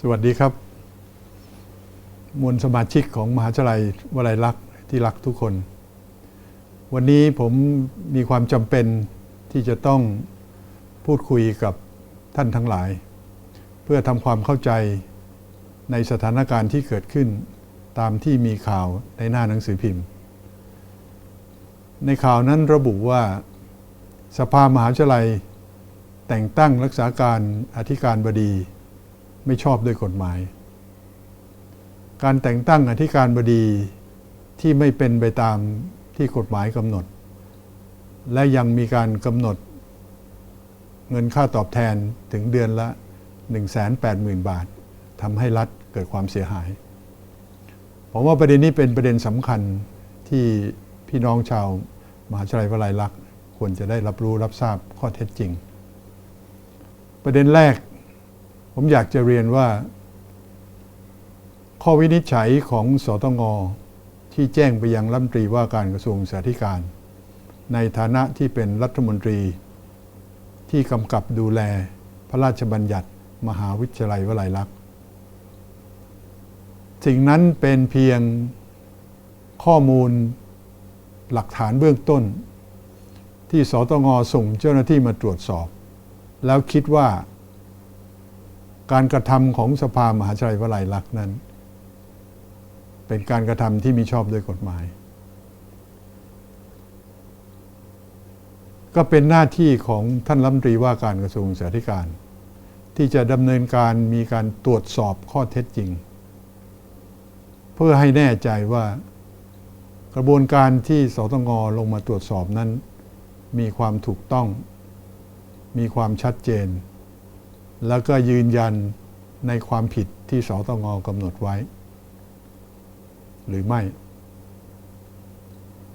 สวัสดีครับ มวลสมาชิกของมหาวิทยาลัยวลัยลักษณ์ที่รักทุกคน วันนี้ผมมีความจำเป็นที่จะต้องพูดคุยกับท่านทั้งหลาย เพื่อทำความเข้าใจในสถานการณ์ที่เกิดขึ้น ตามที่มีข่าวในหน้าหนังสือพิมพ์ ในข่าวนั้นระบุว่าสภามหาวิทยาลัยแต่งตั้งรักษาการอธิการบดี ไม่ชอบด้วยกฎหมาย การแต่งตั้งอธิการบดีที่ไม่เป็นไปตามที่กฎหมายกำหนด และยังมีการกำหนด เงินค่าตอบแทนถึงเดือนละ 180,000 บาททำให้รัฐเกิดความเสียหาย ผมว่าประเด็นนี้เป็นประเด็นสำคัญที่พี่น้องชาวมหาวิทยาลัยวลัยลักษณ์ควรจะได้รับรู้รับทราบข้อเท็จจริง ประเด็นแรก ผมอยากจะเรียนว่า ข้อวินิจฉัยของสตงที่แจ้งไปยังรัฐมนตรีว่าการกระทรวงสาธารณการในฐานะที่เป็นรัฐมนตรี ที่กำกับดูแลพระราชบัญญัติ มหาวิทยาลัยวลัยลักษณ์สิ่งนั้นเป็นเพียงข้อมูลหลักฐานเบื้องต้น ที่สตงส่งเจ้าหน้าที่มาตรวจสอบ แล้วคิดว่า การกระทำของสภามหาวิทยาลัยวลัยลักษณ์นั้น เป็นการกระทำที่มีชอบด้วยกฎหมาย ก็เป็นหน้าที่ของท่านรัฐมนตรีว่าการกระทรวงสาธารณการ ที่จะดำเนินการมีการตรวจสอบข้อเท็จจริง เพื่อให้แน่ใจว่ากระบวนการที่สตงลงมาตรวจสอบนั้น มีความถูกต้อง มีความชัดเจน แล้วก็ยืนยันในความผิดที่สตงกำหนดไว้ หรือไม่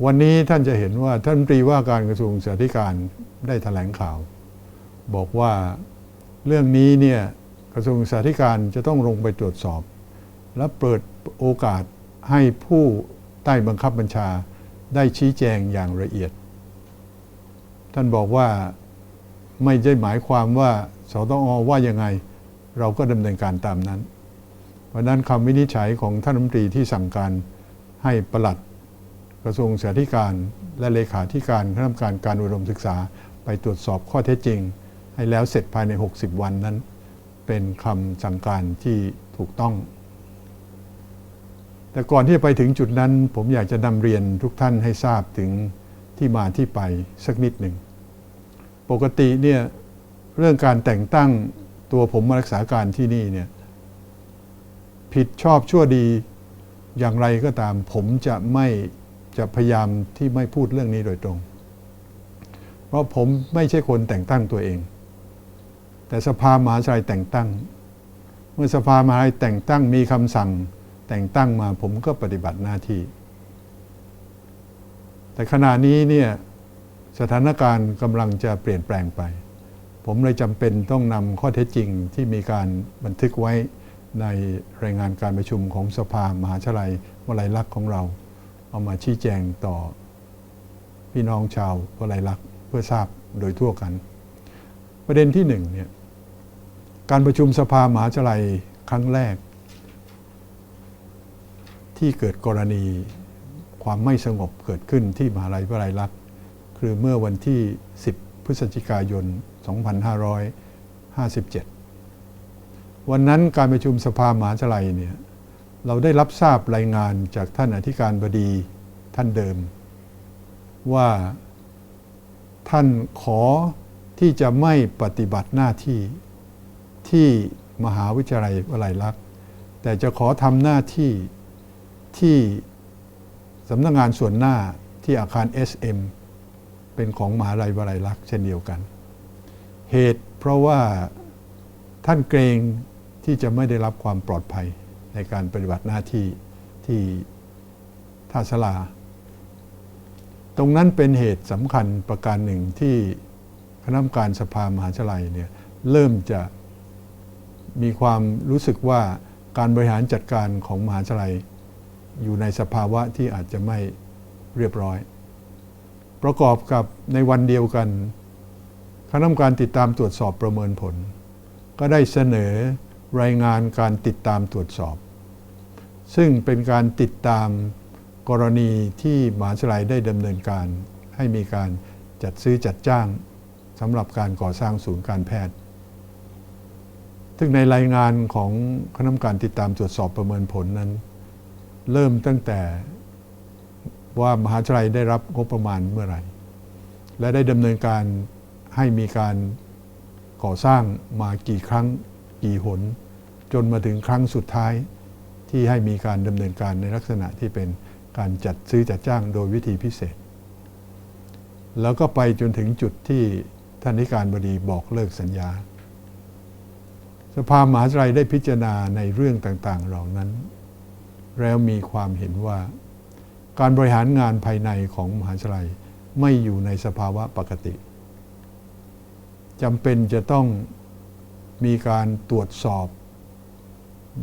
วันนี้ท่านจะเห็นว่าท่านตรีว่าการกระทรวงสาธารณการได้ถแถลงข่าว บอกว่าเรื่องนี้เนี่ยกระทรวงสาธารณการจะต้องลงไปตรวจสอบ และเปิดโอกาสให้ผู้ใต้บังคับบัญชาได้ชี้แจงอย่างละเอียด ท่านบอกว่าไม่ได้หมายความว่า สตอว่ายังไงเราก็ดำเนินการตามนั้น เพราะนั้นคำวินิจฉัยของท่านรัฐมนตรีที่สั่งการให้ประหลัดกระทรวงสาธารการและเลขาธิการคณะกรรมการการอุดมศึกษา ไปตรวจสอบข้อเท็จจริง ให้แล้วเสร็จภายใน 60 วันนั้น เป็นคำสั่งการที่ถูกต้อง แต่ก่อนที่จะไปถึงจุดนั้น ผมอยากจะนำเรียนทุกท่านให้ทราบถึงที่มาที่ไปสักนิดหนึ่ง ปกติเนี่ย เรื่องการแต่งตั้งตัวผมมารักษาการที่นี่เนี่ยผิดชอบชั่วดีอย่างไรก็ตาม ผมจะไม่จะพยายามที่ไม่พูดเรื่องนี้โดยตรง เพราะผมไม่ใช่คนแต่งตั้งตัวเอง แต่สภามหาชัยแต่งตั้ง เมื่อสภามหาชัยแต่งตั้งมีคำสั่ง แต่งตั้งมาผมก็ปฏิบัติหน้าที่ แต่ขณะนี้เนี่ยสถานการณ์กำลังจะเปลี่ยนแปลงไป ผมเลยจำเป็นต้องนำข้อเท็จจริงที่มีการบันทึกไว้ในรายงานการประชุมของสภามหาชลัยวลัยลักษณ์ของเรา เอามาชี้แจงต่อพี่น้องชาววลัยลักษณ์เพื่อทราบโดยทั่วกัน ประเด็นที่หนึ่งเนี่ยการประชุมสภามหาชลัยครั้งแรก ที่เกิดกรณีความไม่สงบเกิดขึ้นที่มหาลัยวลัยลักษณ์คือเมื่อวันที่ 10 พฤศจิกายน 2557 วันนั้นการประชุมสภามหาชลัยเนี่ยเราได้รับทราบรายงานจากท่านอธิการบดีท่านเดิม ว่าท่านขอที่จะไม่ปฏิบัติหน้าที่ที่มหาวิทยาลัยวลัยลักษณ์ แต่จะขอทำหน้าที่ที่สำนักงงานส่วนหน้าที่อาคาร SM เป็นของมหาลัยวลัยลักษณ์เช่นเดียวกัน เหตุเพราะว่าท่านเกรงที่จะไม่ได้รับความปลอดภัยในการปฏิบัติหน้าที่ที่ท่าสลา ตรงนั้นเป็นเหตุสำคัญประการหนึ่งที่คณะกรรมการสภามหาชลัยเนี่ยเริ่มจะมีความรู้สึกว่าการบริหารจัดการของมหาชลัย อยู่ในสภาวะที่อาจจะไม่เรียบร้อย ประกอบกับในวันเดียวกัน คณะกรรมการติดตามตรวจสอบประเมินผล ก็ได้เสนอรายงานการติดตามตรวจสอบ ซึ่งเป็นการติดตามกรณีที่มหาวิทยาลัยได้ดำเนินการ ให้มีการจัดซื้อจัดจ้างสำหรับการก่อสร้างศูนย์การแพทย์ ซึ่งในรายงานของคณะกรรมการติดตามตรวจสอบประเมินผลนั้น เริ่มตั้งแต่ว่ามหาวิทยาลัยได้รับงบประมาณเมื่อไหร่ และได้ดำเนินการ ให้มีการก่อสร้างมากี่ครั้งกี่หน จนมาถึงครั้งสุดท้ายที่ให้มีการดำเนินการในลักษณะที่เป็นการจัดซื้อจัดจ้างโดยวิธีพิเศษ แล้วก็ไปจนถึงจุดที่ท่านนิการบดีบอกเลิกสัญญา สภามหาวิทยาลัยได้พิจารณาในเรื่องต่างๆ เหล่านั้น แล้วมีความเห็นว่า การบริหารงานภายในของมหาวิทยาลัยไม่อยู่ในสภาวะปกติ จำเป็นจะต้องมีการตรวจสอบ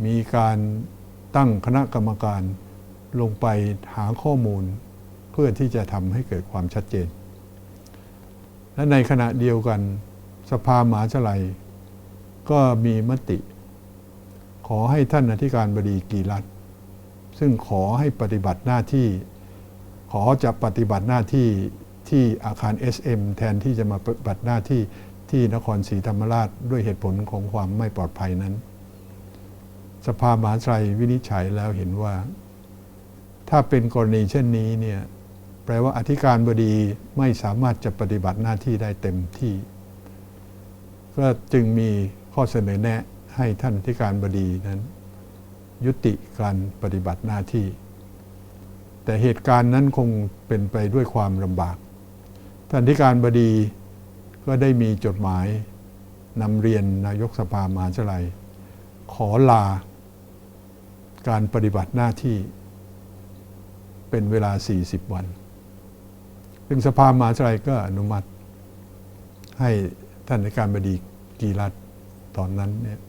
มีการตั้งคณะกรรมการลงไปหาข้อมูล เพื่อที่จะทำให้เกิดความชัดเจน และในขณะเดียวกันสภาหมหาวิทยาลัย ก็มีมติ ขอให้ท่านอธิการบดีกีรัตซึ่งขอให้ปฏิบัติหน้าที่ ขอจะปฏิบัติหน้าที่ที่อาคาร SM แทนที่จะมาปฏิบัติหน้าที่ ที่นครศรีธรรมราชด้วยเหตุผลของความไม่ปลอดภัยนั้น สภามหาไทยวินิจฉัยแล้วเห็นว่า ถ้าเป็นกรณีเช่นนี้เนี่ยแปลว่าอธิการบดีไม่สามารถจะปฏิบัติหน้าที่ได้เต็มที่ ก็จึงมีข้อเสนอแนะให้ท่านอธิการบดีนั้น ยุติการปฏิบัติหน้าที่ แต่เหตุการณ์นั้นคงเป็นไปด้วยความลำบากท่านอธิการบดี ก็ได้มีจดหมายนำเรียนนายกสภามหาวิทยาลัย ขอลาการปฏิบัติหน้าที่เป็นเวลา 40 วัน ซึ่งสภามหาวิทยาลัยก็อนุมัติ ให้ท่านในการบดีกีรัตตอนนั้นเนี่ย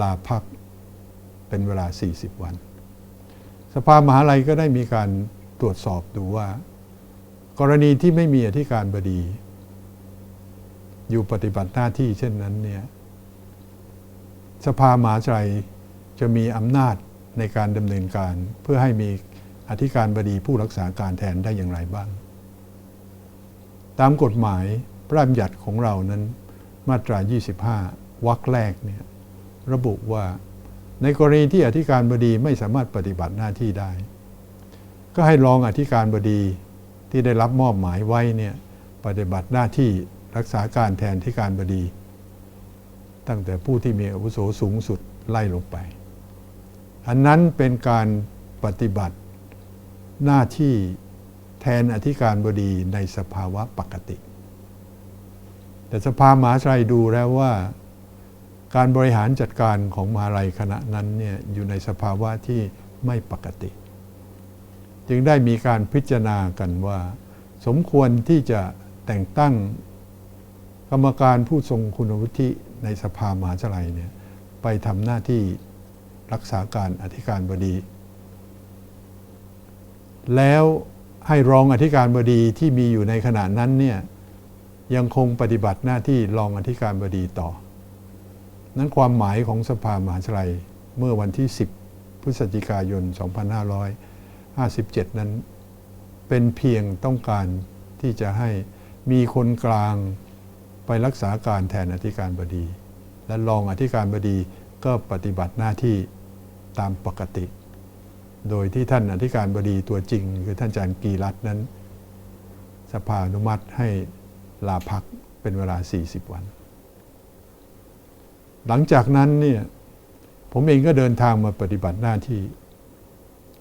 ลาพักเป็นเวลา 40 วัน สภามหาลัยก็ได้มีการตรวจสอบดูว่า กรณีที่ไม่มีอธิการบดี อยู่ปฏิบัติหน้าที่เช่นนั้นเนี่ยสภามหาใจจะมีอำนาจในการดำเนินการเพื่อให้มีอธิการบดีผู้รักษาการแทนได้อย่างไรบ้าง ตามกฎหมายพระราชบัญญัติของเรานั้นมาตรา 25 วรรคแรกเนี่ยระบุว่าในกรณีที่อธิการบดีไม่สามารถปฏิบัติหน้าที่ได้ ก็ให้รองอธิการบดีที่ได้รับมอบหมายไว้เนี่ยปฏิบัติหน้าที่ รักษาการแทนที่การบดี ตั้งแต่ผู้ที่มีอาวุโสสูงสุดไล่ลงไป อันนั้นเป็นการปฏิบัติหน้าที่แทนอธิการบดีในสภาวะปกติ แต่สภามหาชัยดูแล้วว่าการบริหารจัดการของมหาลัยคณะนั้นเนี่ยอยู่ในสภาวะที่ไม่ปกติ จึงได้มีการพิจารณากันว่า สมควรที่จะแต่งตั้ง รรมการผู้ทรงคุณวุฒิในสภามหาวิทยาลัยเนี่ยไปทำหน้าที่รักษาการอธิการบดี แล้วให้รองอธิการบดีที่มีอยู่ในขณะนั้นเนี่ยยังคงปฏิบัติหน้าที่รองอธิการบดีต่อ นั้นความหมายของสภามหาวิทยาลัยเมื่อวันที่ 10 พฤศจิกายน 2557 นั้น เป็นเพียงต้องการที่จะให้มีคนกลาง ไปรักษาการแทนอธิการบดี และรองอธิการบดีก็ปฏิบัติหน้าที่ตามปกติ โดยที่ท่านอธิการบดีตัวจริง คือท่านอาจารย์กีรัตนั้น สภาอนุมัติให้ลาพักเป็นเวลา 40 วัน หลังจากนั้นเนี่ยผมเองก็เดินทางมาปฏิบัติหน้าที่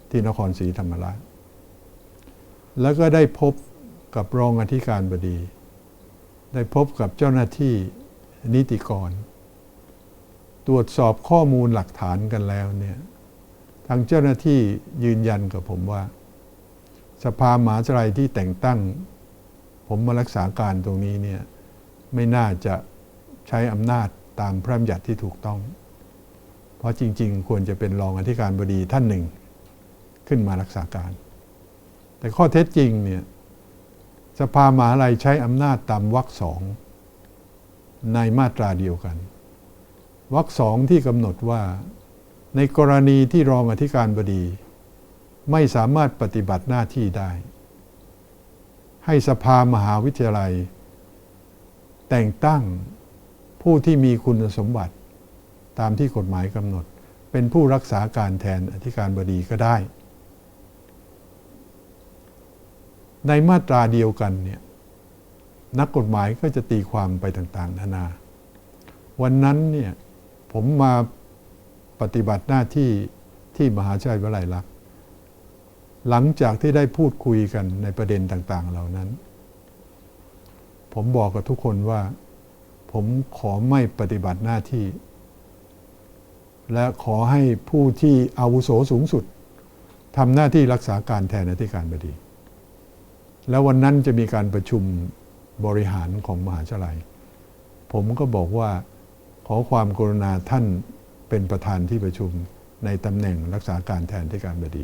ที่นครศรีธรรมราชแล้วก็ได้พบกับรองอธิการบดี ได้พบกับเจ้าหน้าที่นิติกร ตรวจสอบข้อมูลหลักฐานกันแล้วเนี่ยทางเจ้าหน้าที่ยืนยันกับผมว่า สภาหมาจรายที่แต่งตั้ง ผมมารักษาการตรงนี้เนี่ยไม่น่าจะใช้อำนาจตามพระบัญญัติที่ถูกต้อง เพราะจริง ๆ ควรจะเป็นรองอธิการบดีท่านหนึ่ง ขึ้นมารักษาการ แต่ข้อเท็จจริงเนี่ย สภามหาลัยใช้อำนาจตามวรรคสองในมาตราเดียวกันวรรคสองที่กำหนดว่า ในกรณีที่รองอธิการบดี ไม่สามารถปฏิบัติหน้าที่ได้ ให้สภามหาวิทยาลัย แต่งตั้งผู้ที่มีคุณสมบัติตามที่กฎหมายกำหนด เป็นผู้รักษาการแทนอธิการบดีก็ได้ ในมาตราเดียวกันเนี่ยนักกฎหมายก็จะตีความไปต่างๆ นานา วันนั้นเนี่ยผมมาปฏิบัติหน้าที่ที่มหาชัยวิไลลักษณ์หลังจากที่ได้พูดคุยกันในประเด็นต่างๆ เหล่านั้น ผมบอกกับทุกคนว่า ผมขอไม่ปฏิบัติหน้าที่ และขอให้ผู้ที่อาวุโสสูงสุดทำหน้าที่รักษาการแทนอธิการบดี แล้ววันนั้นจะมีการประชุมบริหารของมหาวิทยาลัย ผมก็บอกว่าขอความกรุณาท่านเป็นประธานที่ประชุมในตำแหน่งรักษาการแทนที่การบดี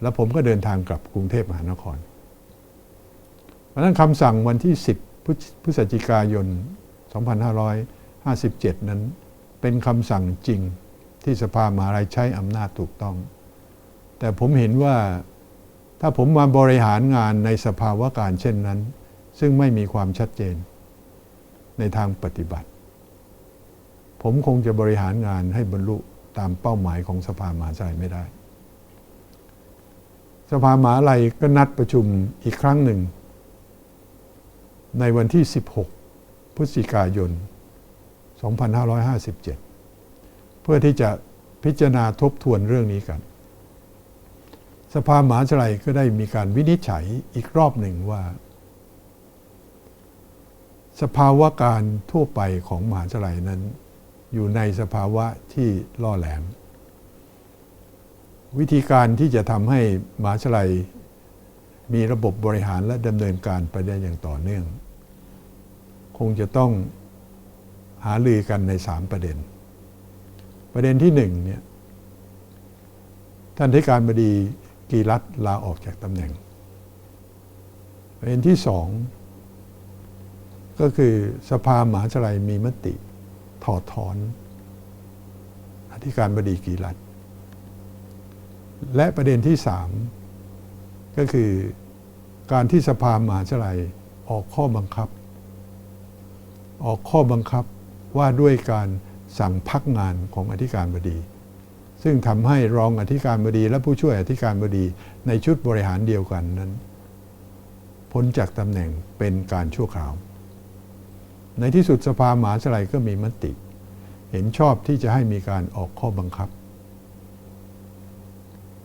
แล้วผมก็เดินทางกลับกรุงเทพมหานครเพราะนั้นคำสั่งวันที่ 10 พฤศจิกายน 2557 นั้น เป็นคำสั่งจริงที่สภามหาลัยใช้อำนาจถูกต้อง แต่ผมเห็นว่า ถ้าผมมาบริหารงานในสภาวะการเช่นนั้น ซึ่งไม่มีความชัดเจน ในทางปฏิบัติ ผมคงจะบริหารงานให้บรรลุตามเป้าหมายของสภามหาชัยไม่ได้ สภามหาลัยก็นัดประชุมอีกครั้งหนึ่ง ในวันที่ 16 พฤศจิกายน 2557 เพื่อที่จะพิจารณาทบทวนเรื่องนี้กัน สภามหาวิทยาลัยก็ได้มีการวินิจฉัยอีกรอบหนึ่งว่า สภาวะการทั่วไปของมหาวิทยาลัยนั้น อยู่ในสภาวะที่ล่อแหลม วิธีการที่จะทำให้มหาวิทยาลัยมีระบบบริหารและดำเนินการไปได้อย่างต่อเนื่อง คงจะต้องหาลือกันในสามประเด็น ประเด็นที่หนึ่งเนี่ยท่านธิการบดี กีรัตลาออกจากตำแหน่งประเด็นที่สองก็คือสภาหมหาวิทยาลัยมีมติถอดถอนอธิการบดีกีรัตและประเด็นที่สามก็คือการที่สภาหมหาวิทยาลัยออกข้อบังคับ ออกข้อบังคับว่าด้วยการสั่งพักงานของอธิการบดี ซึ่งทำให้รองอธิการบดี และผู้ช่วยอธิการบดี ในชุดบริหารเดียวกันนั้น พ้นจากตำแหน่งเป็นการชั่วคราว ในที่สุดสภามหาวิทยาลัยก็มีมติ เห็นชอบที่จะให้มีการออกข้อบังคับ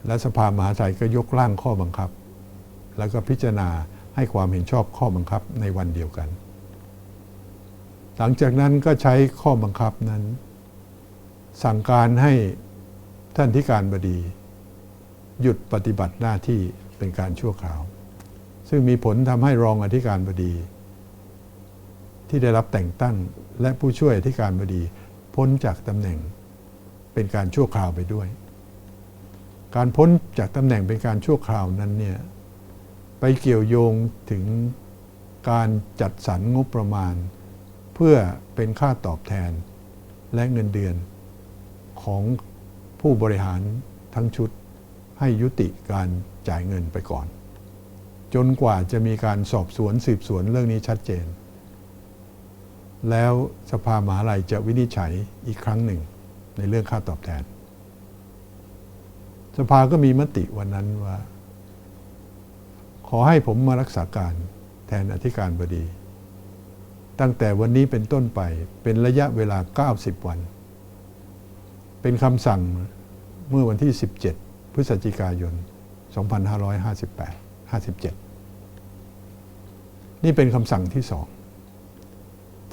และสภามหาวิทยาลัยก็ยกร่างข้อบังคับ แล้วก็พิจารณาให้ความเห็นชอบข้อบังคับในวันเดียวกัน หลังจากนั้นก็ใช้ข้อบังคับนั้น สั่งการให้ ท่านที่การบดี หยุดปฏิบัติหน้าที่เป็นการชั่วคราว ซึ่งมีผลทำให้รองอธิการบดี ที่ได้รับแต่งตั้งและผู้ช่วยอธิการบดี พ้นจากตำแหน่งเป็นการชั่วคราวไปด้วย การพ้นจากตำแหน่งเป็นการชั่วคราวนั้นเนี่ยไปเกี่ยวโยงถึงการจัดสรรงบประมาณ เพื่อเป็นค่าตอบแทนและเงินเดือนของ ผู้บริหารทั้งชุดให้ยุติการจ่ายเงินไปก่อน จนกว่าจะมีการสอบสวนสืบสวนเรื่องนี้ชัดเจน แล้วสภามหาลัยจะวินิจฉัยอีกครั้งหนึ่งในเรื่องค่าตอบแทน สภาก็มีมติวันนั้นว่า ขอให้ผมมารักษาการแทนอธิการบดี ตั้งแต่วันนี้เป็นต้นไปเป็นระยะเวลา 90 วัน เป็นคำสั่งเมื่อวันที่ 17 พฤศจิกายน 2558 57 นี่เป็นคำสั่งที่สอง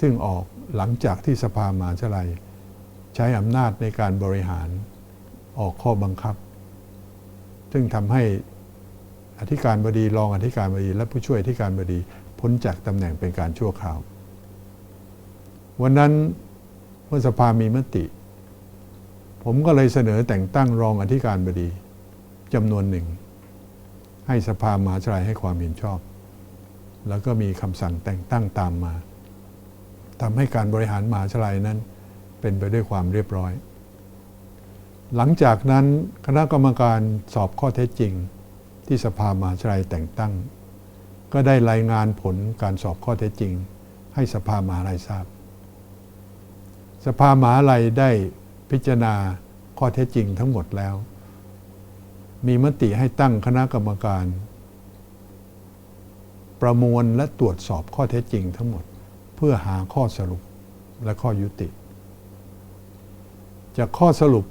ซึ่งออกหลังจากที่สภามหาวิทยาลัย ใช้อำนาจในการบริหารออกข้อบังคับ ซึ่งทำให้อธิการบดีรองอธิการบดีและผู้ช่วยอธิการบดีพ้นจากตำแหน่งเป็นการชั่วคราว วันนั้นเมื่อสภามีมติ ผมก็เลยเสนอแต่งตั้งรองอธิการบดีจำนวนหนึ่ง ให้สภามหาวิทยาลัยให้ความเห็นชอบ แล้วก็มีคำสั่งแต่งตั้งตามมาทำให้การบริหารมหาวิทยาลัยนั้นเป็นไปด้วยความเรียบร้อย หลังจากนั้นคณะกรรมการสอบข้อเท็จจริง ที่สภามหาวิทยาลัยแต่งตั้ง ก็ได้รายงานผลการสอบข้อเท็จจริง ให้สภามหาวิทยาลัยทราบ สภามหาวิทยาลัยได้ พิจารณาข้อเท็จจริงทั้งหมดแล้ว มีมติให้ตั้งคณะกรรมการ ประมวลและตรวจสอบข้อเท็จจริงทั้งหมด เพื่อหาข้อสรุปและข้อยุติ จากข้อสรุป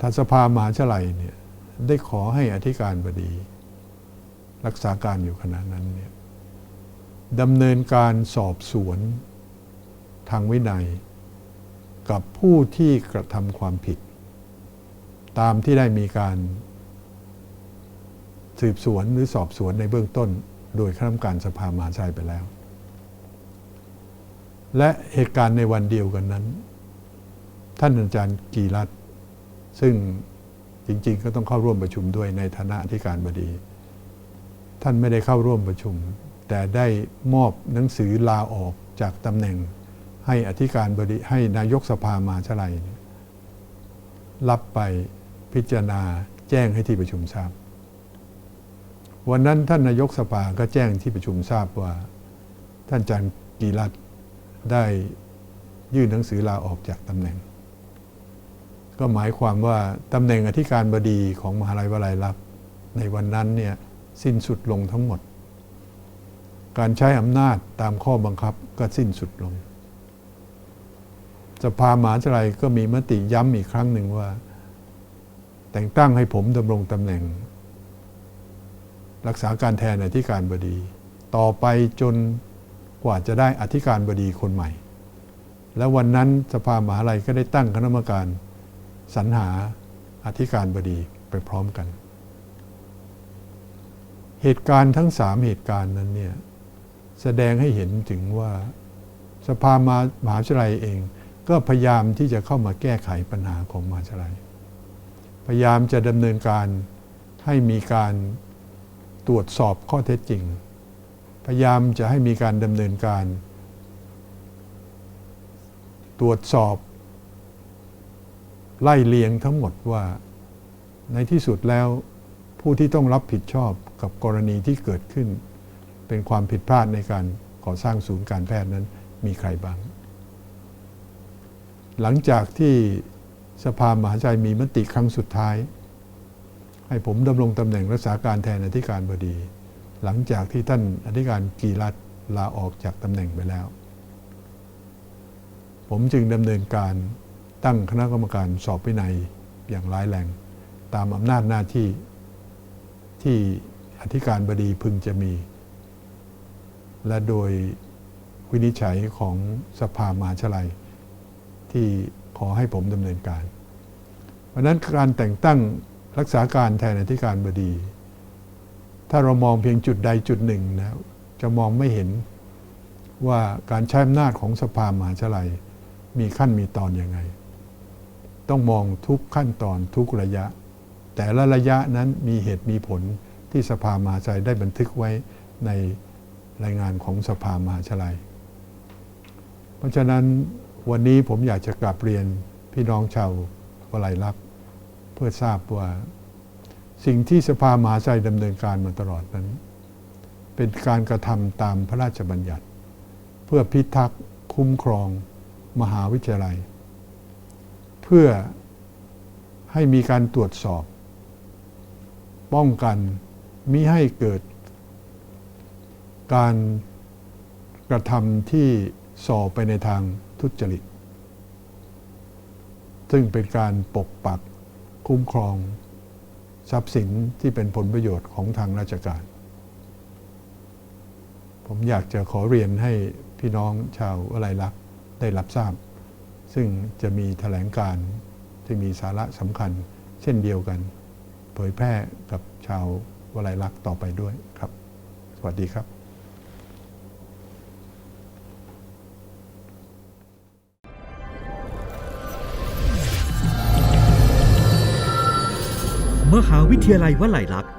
ทางสภามหาวิทยาลัยเนี่ยได้ขอให้อธิการบดี รักษาการอยู่ขณะนั้นเนี่ยดำเนินการสอบสวนทางวินัย กับผู้ที่กระทำความผิด ตามที่ได้มีการสืบสวนหรือสอบสวนในเบื้องต้น โดยคณะกรรมการสภามหาวิทยาลัยไปแล้ว และเหตุการณ์ในวันเดียวกันนั้น ท่านอาจารย์กีรัตซึ่งจริง ๆ ก็ต้องเข้าร่วมประชุมด้วยในฐานะอธิการบดี ท่านไม่ได้เข้าร่วมประชุม แต่ได้มอบหนังสือลาออกจากตำแหน่ง ให้อธิการบดีให้นายกสภามาวิทยาลัยรับไปพิจารณาแจ้งให้ที่ประชุมทราบ วันนั้นท่านนายกสภาก็แจ้งที่ประชุมทราบว่า ท่านจารย์กีรัตน์ได้ยื่นหนังสือลาออกจากตำแหน่ง ก็หมายความว่าตำแหน่งอธิการบดีของมหาลัยวลัยลักษณ์ในวันนั้นเนี่ยสิ้นสุดลงทั้งหมด การใช้อำนาจตามข้อบังคับก็สิ้นสุดลง สภามหาวิทยาลัยก็มีมติย้ำอีกครั้งหนึ่งว่า แต่งตั้งให้ผมดำรงตำแหน่ง รักษาการแทนอธิการบดี ต่อไปจนกว่าจะได้อธิการบดีคนใหม่ และวันนั้นสภามหาลัยก็ได้ตั้งคณะกรรมการสรรหาอธิการบดีไปพร้อมกัน เหตุการณ์ทั้งสามเหตุการณ์นั้นเนี่ยแสดงให้เห็นถึงว่าสภามหาวิทยาลัยเอง ก็พยายามที่จะเข้ามาแก้ไขปัญหาของมหาวิทยาลัย พยายามจะดำเนินการให้มีการตรวจสอบข้อเท็จจริง พยายามจะให้มีการดำเนินการ ตรวจสอบ ไล่เลียงทั้งหมดว่าในที่สุดแล้วผู้ที่ต้องรับผิดชอบกับกรณีที่เกิดขึ้น เป็นความผิดพลาดในการก่อสร้างศูนย์การแพทย์นั้นมีใครบ้าง หลังจากที่สภามหาวิทยาลัยมีมติครั้งสุดท้าย ให้ผมดำรงตำแหน่งรักษาการแทนอธิการบดี หลังจากที่ท่านอธิการกีรัตลาออกจากตำแหน่งไปแล้ว ผมจึงดำเนินการตั้งคณะกรรมการสอบวินัยอย่างร้ายแรง ตามอำนาจหน้าที่ที่อธิการบดีพึงจะมี และโดยวินิจฉัยของสภามหาวิทยาลัย ที่ขอให้ผมดำเนินการ เพราะนั้นการแต่งตั้งรักษาการแทนอธิการบดี ถ้าเรามองเพียงจุดใดจุดหนึ่งนะจะมองไม่เห็นว่าการใช้อำนาจของสภามหาวิทยาลัย มีขั้นมีตอนอยังไง ต้องมองทุกขั้นตอนทุกระยะ แต่ละระยะนั้นมีเหตุมีผลที่สภามหาวิทยาลัยได้บันทึกไว้ในรายงานของสภามหาวิทยาลัย เพราะฉะนั้น วันนี้ผมอยากจะกลับเรียนพี่น้องชาววลัยลักษณ์เพื่อทราบว่าสิ่งที่สภามหาวิทยาลัยดำเนินการมาตลอดนั้น เป็นการกระทำตามพระราชบัญญัติ เพื่อพิทักษ์คุ้มครองมหาวิทยาลัย เพื่อให้มีการตรวจสอบ ป้องกันมิให้เกิด การกระทำที่ส่อไปในทาง ทุจริต ซึ่งเป็นการปกปักคุ้มครอง ทรัพย์สินที่เป็นผลประโยชน์ของทางราชการ ผมอยากจะขอเรียนให้พี่น้องชาวอะไรลักษ์ได้รับทราบ ซึ่งจะมีแถลงการที่มีสาระสำคัญเช่นเดียวกัน เผยแพร่กับชาววลัยลักษ์ต่อไปด้วยครับ สวัสดีครับ หาวิทยาลัยวลัยลักษณ์